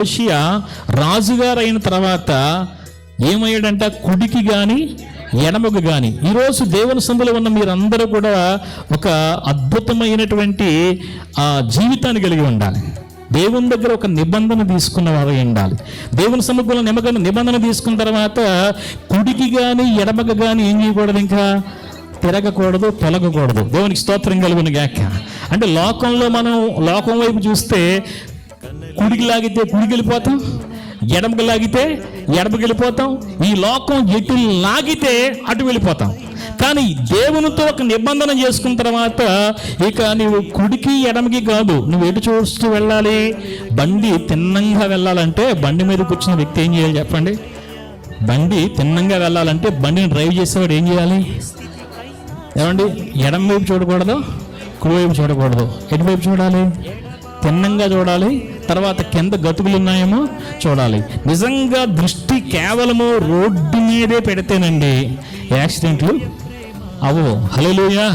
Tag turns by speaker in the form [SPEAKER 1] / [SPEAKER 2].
[SPEAKER 1] యోషియా రాజుగారు అయిన తర్వాత ఏమయ్యాడంట? కుడికి కానీ ఎడమకు కానీ ఈరోజు దేవుని సందులో ఉన్న మీరందరూ కూడా ఒక అద్భుతమైనటువంటి ఆ జీవితాన్ని కలిగి ఉండాలి. దేవుని దగ్గర ఒక నిబంధన తీసుకున్న వారు ఉండాలి. దేవుని సముఖంలో నిమగన నిబంధన తీసుకున్న తర్వాత కుడికి కానీ ఎడమకు కానీ ఏం చేయకూడదు ఇంకా? తిరగకూడదు తొలగకూడదు. దేవునికి స్తోత్రం కలుగును గాక అంటే లోకంలో మనం లోకం వైపు చూస్తే కుడికి లాగితే కుడికి వెళ్ళిపోతాం ఎడమకి లాగితే ఎడమకి వెళ్ళిపోతాం ఈ లోకం ఎటు లాగితే అటు వెళ్ళిపోతాం. కానీ దేవునితో ఒక నిబంధన చేసుకున్న తర్వాత ఇక నువ్వు కుడికి ఎడమకి కాదు నువ్వు ఎటు చూస్తూ వెళ్ళాలి? బండి తిన్నంగా వెళ్ళాలంటే బండి మీద కూర్చున్న వ్యక్తి ఏం చేయాలి చెప్పండి? బండి తిన్నంగా వెళ్ళాలంటే బండిని డ్రైవ్ చేసేవాడు ఏం చేయాలి? ఏమండి? ఎడమ వైపు చూడకూడదు కుడివైపు చూడకూడదు. ఎటువైపు చూడాలి? తిన్నంగా చూడాలి తర్వాత కింద గతుకులు ఉన్నాయేమో చూడాలి. నిజంగా దృష్టి కేవలము రోడ్డు మీదే పెడితేనండి యాక్సిడెంట్లు అవు హలోయా